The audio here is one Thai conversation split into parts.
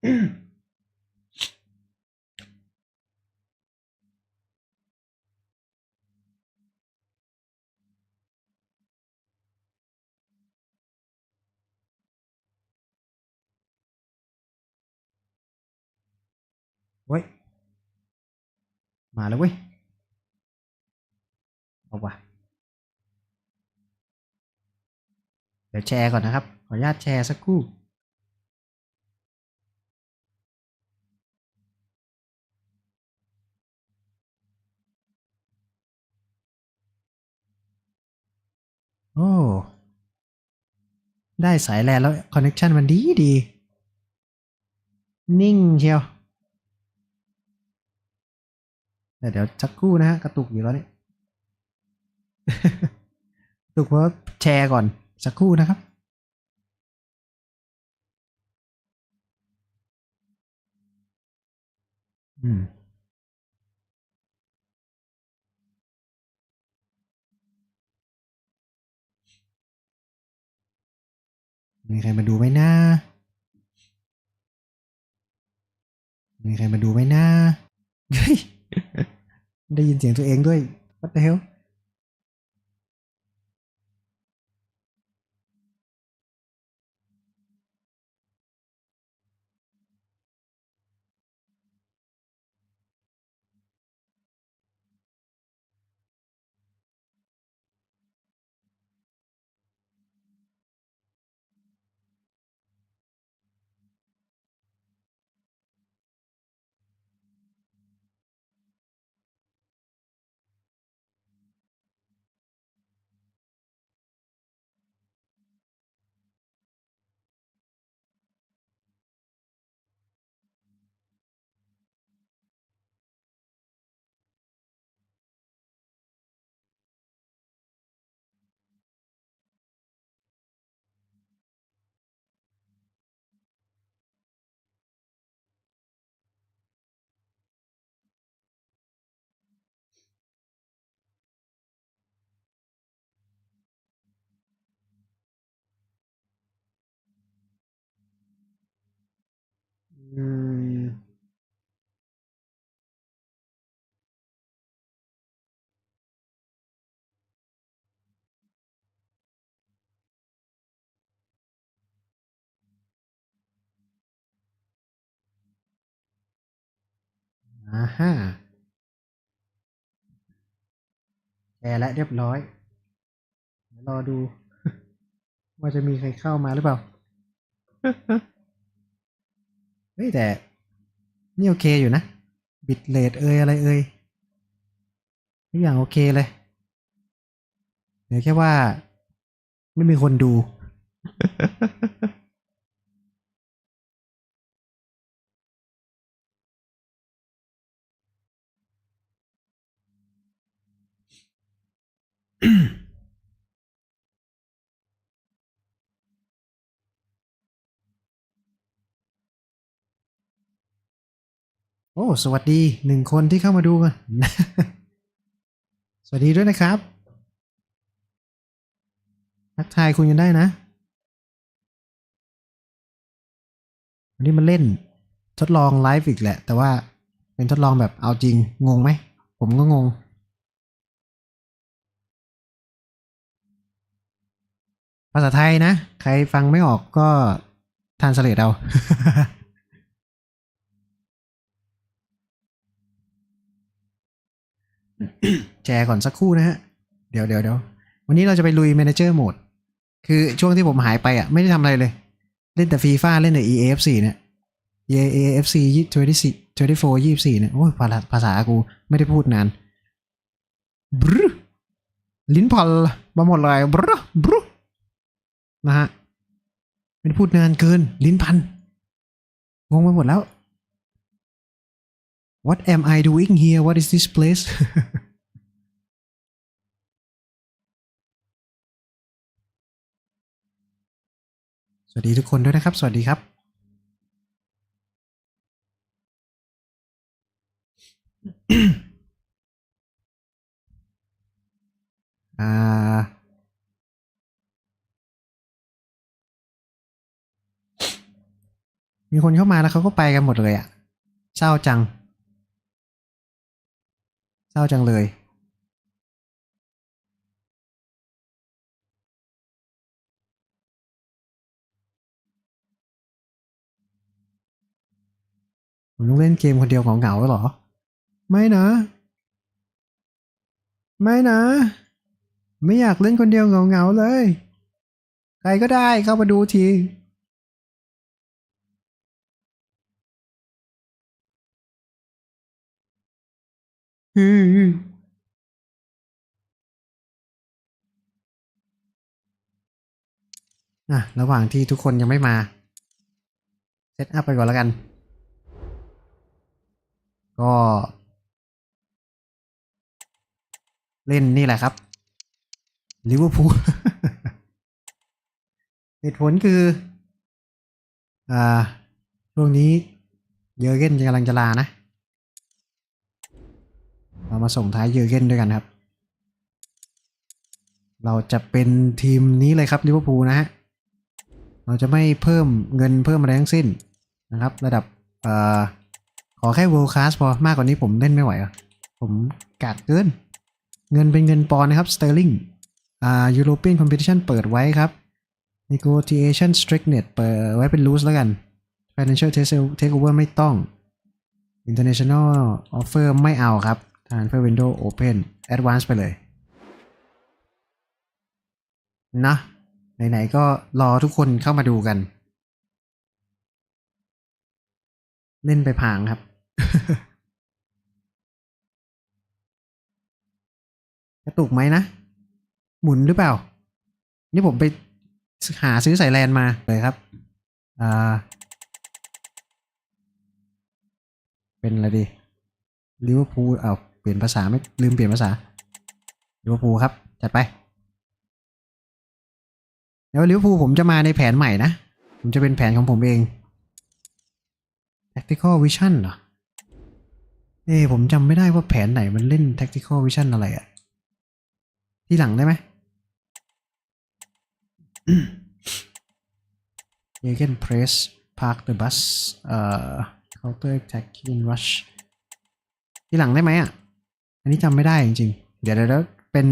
เว้ย มาแล้วเว้ย เอาว่ะ เดี๋ยวแชร์ก่อนนะครับ ขออนุญาตแชร์สักครู่ โอ้ ได้สายแลนแล้วคอนเน c ชันมันดีดี นิ่งเชียวเดี๋ยวสักครู่นะฮะกระตุกอยู่แล้วเนี่ยกระตุกเพราะแชร์ก่อนสักครู่นะครับอืม มีใครมาดูไหมนะมีใครมาดูไหมนะเฮ้ยได้ยินเสียงตัวเองด้วย What the hell อ่าแชร์และเรียบร้อย รอดู ว่าจะมีใครเข้ามาหรือเปล่า เฮ้ยแต่ นี่โอเคอยู่นะ บิตเลทเอ่ยอะไรเอ่ยทุกอย่างโอเคเลย เดี๋ยวแค่ว่า ไม่มีคนดู โอ้ สวัสดีหนึ่งคนที่เข้ามาดูกัน สวัสดีด้วยนะครับทักทายคุณกันได้นะ วันนี้มาเล่นทดลองไลฟ์อีกแหละ แต่ว่าเป็นทดลองแบบเอาจริง งงไหม ผมก็งงาษาไทยนะ ใครฟังไม่ออกก็ทานสเลดเอาแชร์ก่อนสักครู่นะฮะ เดี๋ยวเดี๋ยวเดี๋ยววันนี้เราจะไปลุย Manager Mode คือช่วงที่ผมหายไปอะ ไม่ได้ทำอะไรเลย เล่นแต่ฟีฟ่าเล่นแต่ EAFC เนี่ย EAFC 24 24 24เนี่ย โอ้ยภาษาภาษากูไม่ได้พูดนานบรลิ้นพันมาหมดเลยบรบร นะฮะไม่ได้พูดนานเกิน ลิ้นพัน งงไปหมดแล้ว What am I doing here What is this place สวัสดีทุกคนด้วยนะครับ สวัสดีครับอ่า มีคนเข้ามาแล้วเขาก็ไปกันหมดเลยอะเศร้าจัง เศร้าจังเลย ผมต้องเล่นเกมคนเดียวเหงาเหรอ ไม่นะ ไม่นะ ไม่อยากเล่นคนเดียวเหงาๆเลย ใครก็ได้เข้ามาดูที อืมอะระหว่างที่ทุกคนยังไม่มา เซตอัพไปก่อนแล้วกัน ก็ เล่นนี่แหละครับลิเวอร์พูลเหตุผลคือ อ่าช่วงนี้เยอเกนกำลังจะลานะ เรามาส่งท้ายเยอเกนด้วยกันครับ เราจะเป็นทีมนี้เลยครับลิเวอร์พูลนะฮะ เราจะไม่เพิ่มเงินเพิ่มอะไรทั้งสิ้นนะครับ ระดับเอ่อขอแค่ world class พอมากกว่านี้ผมเล่นไม่ไหวอะผมกากเกิน เงินเป็นเงินปอนนะครับ sterling อ่า European competition เปิดไว้ครับ negotiation strictness เปิดไว้เป็น loose แล้วกัน financial takeover ไม่ต้อง international offer ไม่เอาครับ transfer window open advance ไปเลย นะ ไหน ๆ ก็รอทุกคนเข้ามาดูกัน เล่นไปพางครับ กระตุกไหมนะ หมุนหรือเปล่า นี่ผมไปหาซื้อสายแลนมาเลยครับ อ่า เป็นอะไรดีลิเวอร์พูลเอาวเป ลี่ยนภาษาไม่ลืมเปลี่ยนภาษาลิเวอร์พูลครับ จัดไปแล้วลิเวอร์พูลผมจะมาในแผนใหม่นะ ผมจะเป็นแผนของผมเอง tactical vision เหรอเอ้ผมจำไม่ได้ว่าแผนไหนมันเล่น tactical vision อะไรอะที่หลังได้ไหม Jegen press park the bus เอ่อ counter attacking rush ที่หลังได้ไหมอะ อันนี้จำไม่ได้จริงๆ เดี๋ยวเดี๋ยวเป็น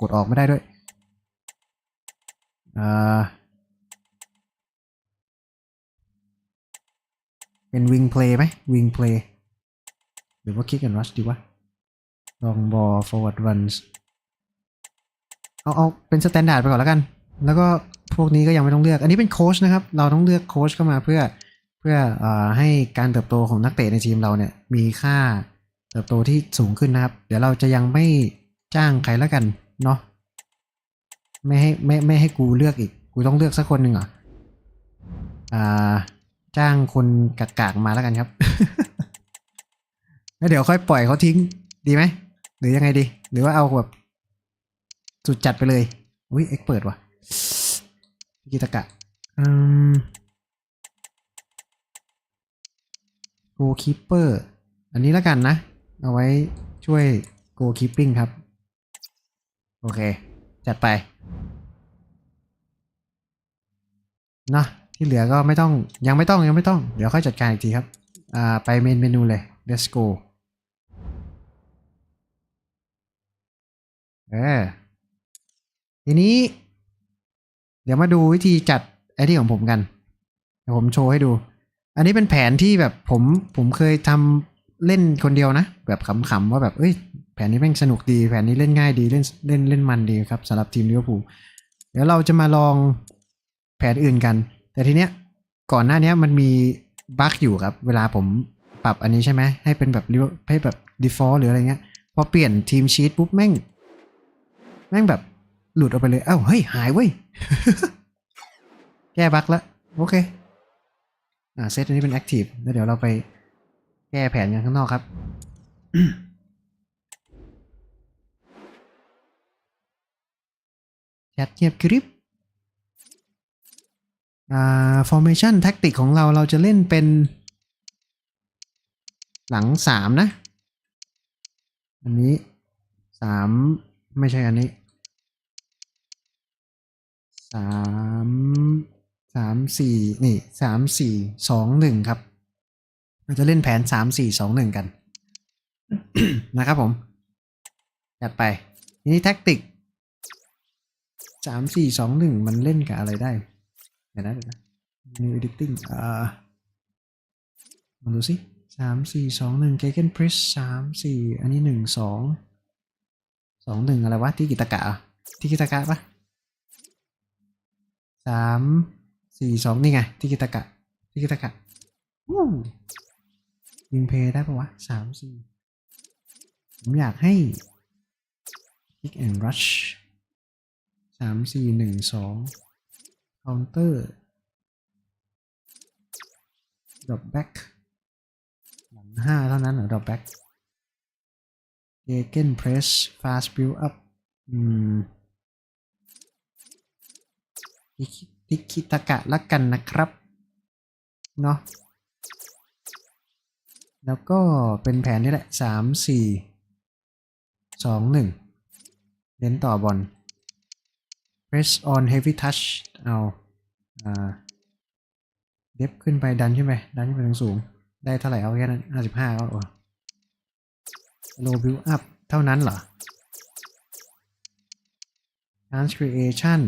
กดออกไม่ได้ด้วยเอ่อเป็น wing play ไหม wing play หรือว่า kick and rush ดีวะ long ball forward runs เอาเอาเป็นสแตนดาร์ดไปก่อนแล้วกัน แล้วก็พวกนี้ก็ยังไม่ต้องเลือก อันนี้เป็นโค้ชนะครับ เราต้องเลือกโค้ชเข้ามาเพื่อเพื่ออให้การเติบโตของนักเตะในทีมเราเนี่ยมีค่า เติบโตที่สูงขึ้นนะครับ เดี๋ยวเราจะยังไม่จ้างใครแล้วกันเนาะไม่ให้ไม่ไม่ให้กูเลือกอีก กูต้องเลือกสักคนหนึ่งเหรออ่า จ้างคนกากๆมาแล้วกันครับแล้วเดี๋ยวค่อยปล่อยเขาทิ้งดีไหมหรือยังไงดี หรือว่าเอาแบบสุดจัดไปเลยอุ้ยเอ็กเปิดว่ะกิตกะอืมโกคีเปอร์ อันนี้แล้วกันนะ เอาไว้ช่วยโกคีปปิ้งครับ โอเค จัดไปนะที่เหลือก็ไม่ต้องยังไม่ต้องยังไม่ต้อง เดี๋ยวค่อยจัดการอีกทีครับ อ่า ไปเมนเมนูเลย let's go เออทีนี้ เดี๋ยวมาดูวิธีจัดไอ้ที่ของผมกันเดี๋ยวผมโชว์ให้ดู อันนี้เป็นแผนที่แบบผมผมเคยทำ เล่นคนเดียวนะ แบบขำๆว่าแบบเอ้ยแผนนี้แม่งสนุกดี แผนนี้เล่นง่ายดีเล่นเล่นเล่นมันดีครับสำหรับทีมลิเวอร์พูลเดี๋ยวเราจะมาลองแผนอื่นกัน แต่ทีเนี้ยก่อนหน้านี้มันมีบั๊กอยู่ครับ เวลาผมปรับอันนี้ใช่ไหมให้เป็นแบบให้แบบ default หรืออะไรเงี้ยพอเปลี่ยนทีมชีตปุ๊บแม่ง แม่งแบบหลุดออกไปเลย เอ้าเฮ้ย หายเว้ย แก้บั๊กแล้วโอเค อ่าเซตอันนี้เป็น active แล้วเดี๋ยวเราไป แก้แผนกันข้างนอกครับแชทเงียบกริบอ่า formation tactic ของเราเราจะเล่นเป็น หลังสามนะ อันนี้สามไม่ใช่อันนี้สามสามสี่นี่สามสี่สองหนึ่งครับ เราจะเล่นแผนสามสี่สองหนึ่งกัน นะครับผมจัดไปทีนี้แท็กติกสามสี่สองหนึ่งมันเล่นกับอะไรได้เดี๋ยวนะเดี๋ยวนะ new editing อ่ามาดูสิสามสี่สองหนึ่ง Gegen Press สามสี่อันนี้หนึ่งสองสองหนึ่งอะไรวะ ที่กิตากะที่กิตากะปะสามสี่สองนี่ไงที่กิตากะที่กิตากะ ยิงเพย์ได้ปะวะสามสี่ผมอยากให้ Kick and Rush สามสี่หนึ่งสอง Counter drop back หลังห้าเท่านั้นเหรอ drop back Gegen press fast build up อืมทิคิตากะละกันนะครับ เนาะ แล้วก็เป็นแผนนี่แหละสามสี่สองหนึ่งเน้นต่อบอล press on heavy touch เอาเดฟขึ้นไปดันขึ้นไปดันขึ้นไปทางสูงได้เท่าไหร่เอาแค่นั้นห้าสิบห้าก็โอ้ low build up เท่านั้นเหรอ chance creation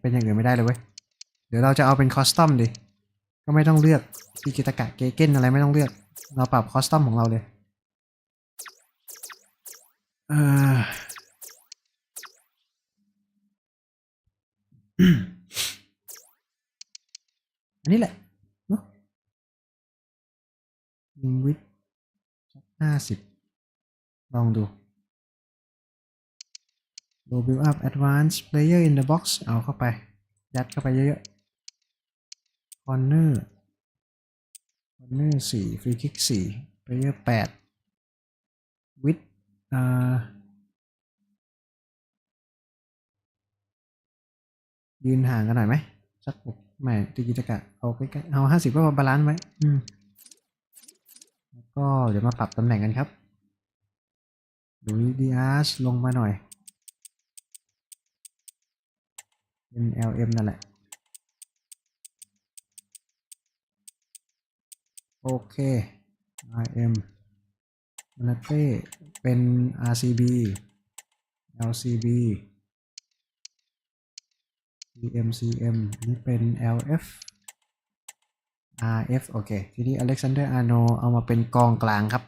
เป็นอย่างอื่นไม่ได้เลยเว้ย เดี๋ยวเราจะเอาเป็นคอสตอมดิ ก็ไม่ต้องเลือกพิกิตากะเกเก้นอะไรไม่ต้องเลือก เราปรับคอสตอมของเราเลยเอออันนี้แหละเนาะยิงวิทห้าสิบลองดู low build up advanced player in the box เอาเข้าไป ยัดเข้าไปเยอะๆ corner corner สี่ free kick สี่ player แปด with อ่ายืนห่างกันหน่อยไหมสักหกไม่ตีกิจกะเอาใกล้ๆเอาห้าสิบก็บาลานซ์ไว้อืมแล้วก็เดี๋ยวมาปรับตำแหน่งกันครับดูดีอาร์สลงมาหน่อยเป็น LM นั่นแหละ โอเค RM มาเต้เป็น RCB LCB CMCM นนี้เป็น LF RF โอเค ทีนี้ Alexander arno เอามาเป็นกองกลางครับ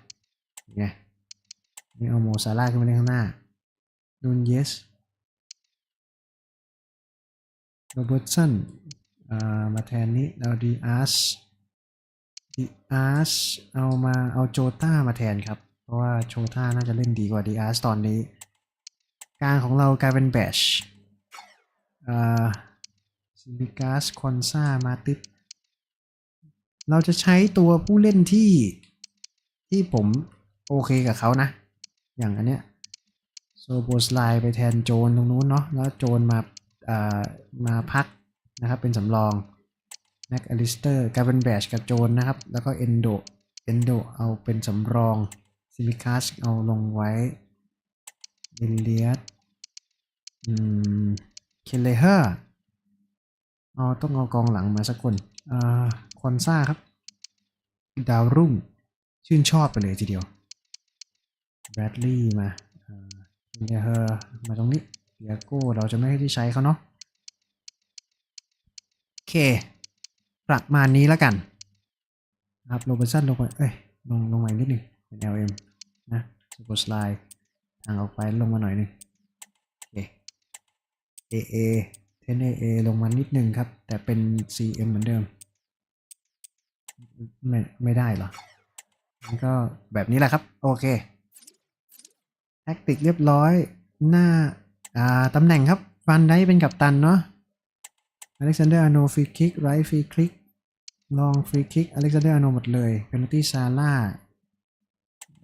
ไงนี่เอาโมซาร่าขึ้นมาเล่นข้างหน้านูนเยสโรเบิร์ตสันมาแทนนี้เราดีอาร์ส ดีอาร์สเอามาเอาโจต้ามาแทนครับ เพราะว่าโจต้าน่าจะเล่นดีกว่าดีอาร์สตอนนี้ กางของเรากลายเป็นแบชอ่าซิลิกัสคอนซามาติสเราจะใช้ตัวผู้เล่นที่ที่ผมโอเคกับเขานะ อย่างอันเนี้ยโซโบสไลไปแทนโจนตรงนู้นเนาะแล้วโจนมาอ่ามาพักนะครับเป็นสำรอง แม็กอลิสเตอร์กาเวนแบชกับโจนนะครับ แล้วก็เอนโดเอนโดเอาเป็นสำรองซิลิกัสเอาลงไว้เบลเลียสอืมเคเลเฮอร์เอาต้องเอากองหลังมาสักคนอ่าคอนซ่าครับ ดาวรุ่ง ชื่นชอบไปเลยทีเดียวแบดลีย์มาเคเลเฮอร์มาตรงนี้เดียโก้เราจะไม่ให้ที่ใช้เขาเนาะโอเค ประมาณนี้แล้วกันนะครับโรเบร์ตสันลงไปเอ้ยลงลงมานิดนึงเป็น LM นะสปอร์ตไลน์ทางออกไปลงมาหน่อยนึงโอเค AA เทน AA ลงมานิดนึงครับ แต่เป็น CM เหมือนเดิม ไม่ไม่ได้หรอมันก็แบบนี้แหละครับ โอเคแท็กติกเรียบร้อยหน้าอ่าตำแหน่งครับฟันได้เป็นกัปตันเนาะ อเล็กซานเดอร์อาโนฟรีคิกไรฟรีคิกลองฟรีคิกอเล็กซานเดอร์อาโนหมดเลยเพนตี้ซาร่า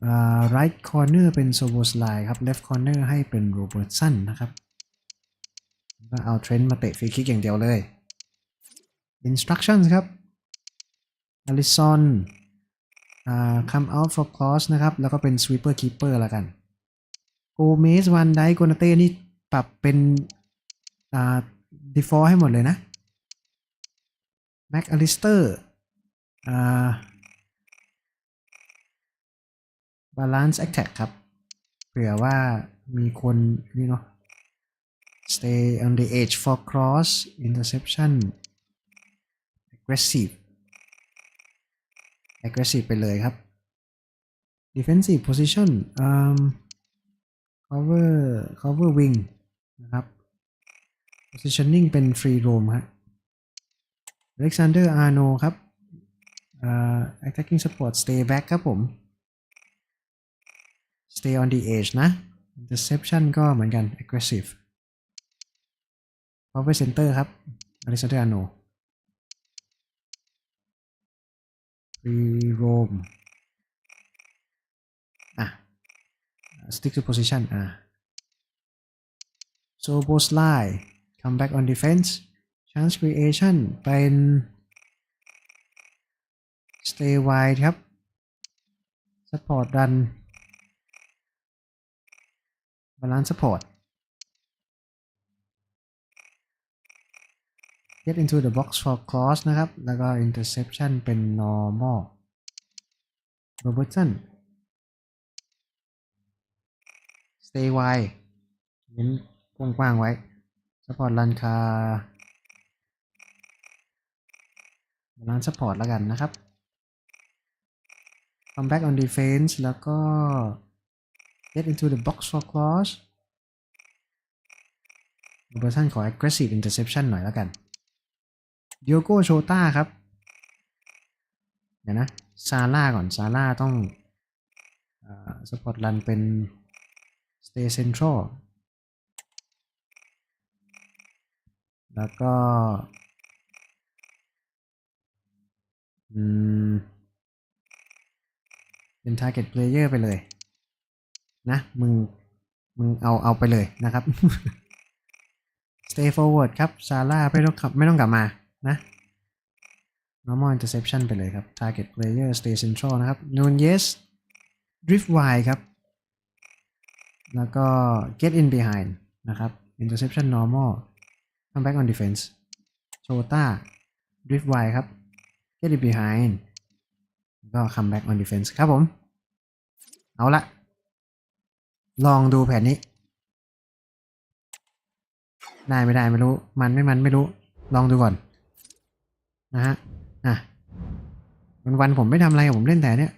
อ่าไรท์คอร์เนอร์เป็นโซโบสไลครับเลฟคอร์เนอร์ให้เป็นโรเบิร์ตสันนะครับก็เอาเทรนด์มาเตะฟรีคิกอย่างเดียวเลย instructions ครับ Allison อ่า come out for cross นะครับ แล้วก็เป็น sweeper keeper ละกัน Gomez Van Dijk โกนาเต้นี่ปรับเป็นอ่า default ให้หมดเลยนะ แม็กอลิสเตอร์อ่าบาลานซ์แอคแท็กครับ เผื่อว่ามีคนนี่เนาะ stay on the edge for cross interception aggressive aggressive ไปเลยครับ defensive position um cover cover wing นะครับ positioning เป็น free roam ฮะ Alexander Arnold ครับอ่า attacking support stay back ครับผม stay on the edge นะ interception ก็เหมือนกัน aggressive power center ครับ Alexander Arnold free roam อะ stick to position อะ so both lie come back on defense chance creation เป็น stay wide ครับ support run balance support get into the box for cross นะครับ แล้วก็ interception เป็น normal Robertson stay wide เน้นกว้างๆไว้ support run คา balance support แล้วกันนะครับ come back on defense แล้วก็ get into the box for cross Robertson ขอ aggressive interception หน่อยแล้วกัน Diogo Jota ครับ เดี๋ยวนะ ซาร่าก่อน ซาร่าต้องสปอร์ตรันเป็น Stay Central แล้วก็ อืม เป็น Target Player ไปเลย นะ มึง มึงเอาเอาไปเลยนะครับ Stay forward ครับ ซาร่าไม่ต้องขับไม่ต้องกลับมา นะ normal interception ไปเลยครับ target player stay central นะครับ Nunez drift wide ครับ แล้วก็ get in behind นะครับ interception normal come back on defense Chota drift wide ครับ get in behind ก็ come back on defense ครับผม เอาละ ลองดูแผนนี้ ได้ไม่ได้ไม่รู้ มันไม่มันไม่รู้ ลองดูก่อน นะฮะ อะวันวันผมไม่ทำอะไรผมเล่นแต่เนี้ย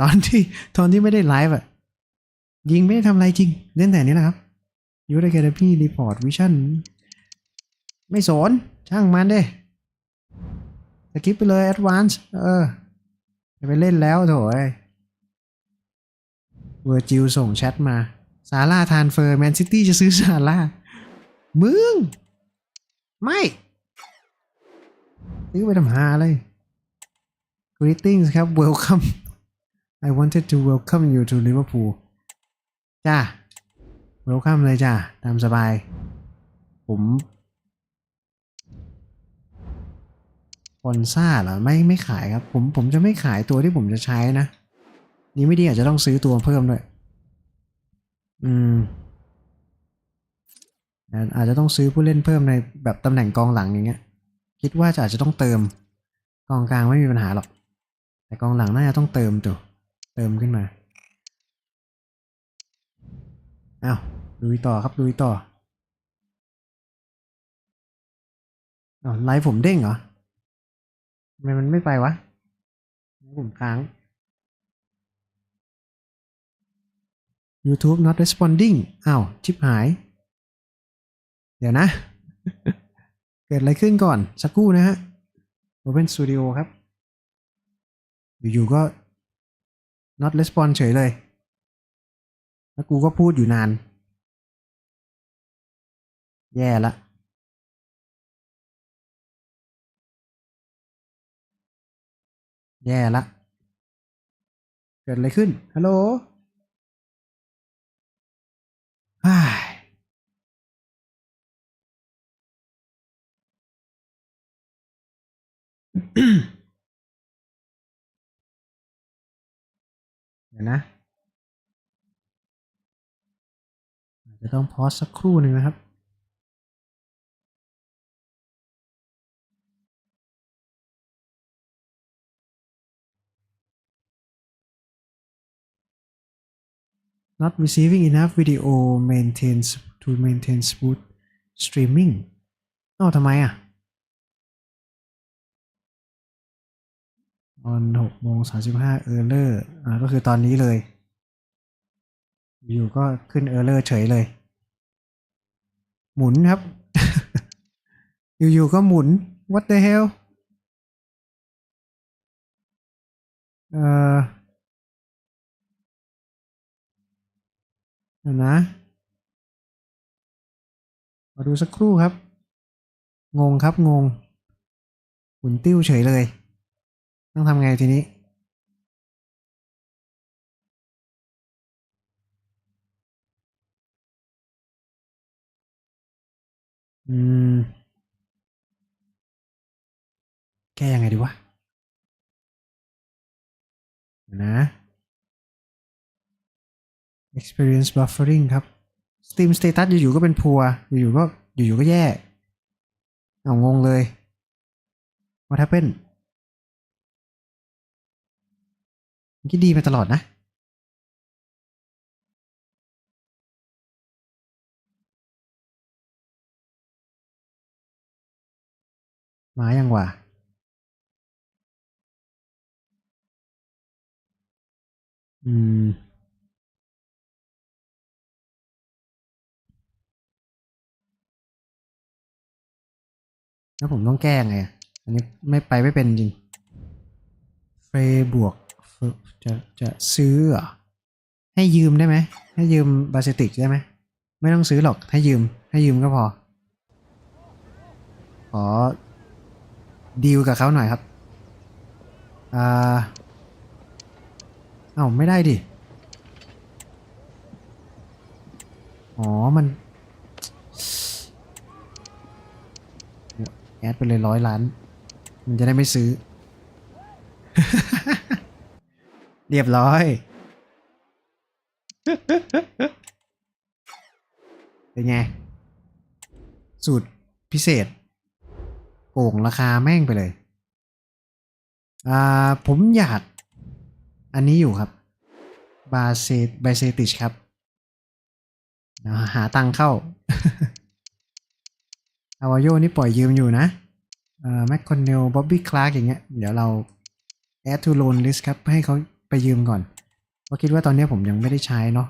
ตอนที่ตอนที่ไม่ได้ไลฟ์อะยิงไม่ได้ทำอะไรจริง เล่นแต่นี้แหละครับยูไดแคดพี่รีพอร์ตวิชั่นไม่สนช่างมันเด้ สกิปไปเลยแอดวานซ์เออจะไปเล่นแล้วโถยเวอร์จิลส่งแชทมาซาร่าทานเฟอร์แมนซิตี้จะซื้อซาร่ามึง ไม่ซื้อไปทำหาเลย Greetings ครับ Welcome I wanted to welcome you to Liverpool จ้า Welcome เลยจ้าตามสบาย ผม ปอนซ่าเหรอไม่ไม่ขายครับ ผมผมจะไม่ขายตัวที่ผมจะใช้นะ นี่ไม่ดีอาจจะต้องซื้อตัวเพิ่มด้วย อืมอาจจะต้องซื้อผู้เล่นเพิ่มในแบบตำแหน่งกองหลังอย่างเงี้ย คิดว่าจะอาจจะต้องเติม กองกลางไม่มีปัญหาหรอก แต่กองหลังน่าจะต้องเติมตัวเติมขึ้นมาอ้าวลุยต่อครับลุยต่ออไลฟ์ผมเด้งเหรอ ทำไมมันไม่ไปวะผมค้าง YouTube not responding อ้าว ชิบหาย เดี๋ยวนะ เกิดอะไรขึ้นก่อน สักครู่นะฮะ Open Studio ครับ อยู่ๆก็ not respond เฉยเลย แล้วกูก็พูดอยู่นาน แย่ละ แย่ละ เกิดอะไรขึ้น ฮัลโหลฮ่าเดี๋ยวนะจะต้องพอสักครู่หนึ่งนะครับ not receiving enough video maintains to maintain smooth streaming เอ้าทำไมอะตอนหกโมงสามสิบห้าเออร์เลอร์อ่าก็คือตอนนี้เลย อยู่ก็ขึ้นเออร์เลอร์เฉยเลย หมุนครับ อยู่ๆก็หมุน what the hell เอ่อ เดี๋ยวนะ มาดูสักครู่ครับ งงครับงง หมุนติ้วเฉยเลย ต้องทำไงทีนี้ อืม แก้ยังไงดีวะเดี๋ยวนะ experience buffering ครับ Steam status อยู่ๆก็เป็นพัว อยู่ๆก็อยู่ๆก็แย่เอางงเลย what happened มื่อกี้ดีมาตลอดนะมายังวะอืม แล้วผมต้องแก้ไงอะอันนี้ไม่ไปไม่เป็นจริง เฟรบวกเฟรจะจะซื้อเหรอให้ยืมได้ไหม ให้ยืมบาสติกได้ไหม ไม่ต้องซื้อหรอก ให้ยืม ให้ยืมก็พอ ขอดีลกับเขาหน่อยครับ อ่า เอ้าไม่ได้ดิ อ๋อ มัน แอดไปเลยร้อยล้าน มันจะได้ไม่ซื้อ เรียบร้อย เป็นไง สูตรพิเศษโก่งราคาแม่งไปเลย อ่า ผมอยาก อันนี้อยู่ครับ บาเซบาเซติชครับ หาตังเข้า อาวาโยนี่ปล่อยยืมอยู่นะอ่อแมคคอนเนลบ๊อบบี้คลาร์กอย่างเงี้ย เดี๋ยวเรา add to loan list ครับ ให้เขาไปยืมก่อน เพราะคิดว่าตอนนี้ผมยังไม่ได้ใช้เนาะ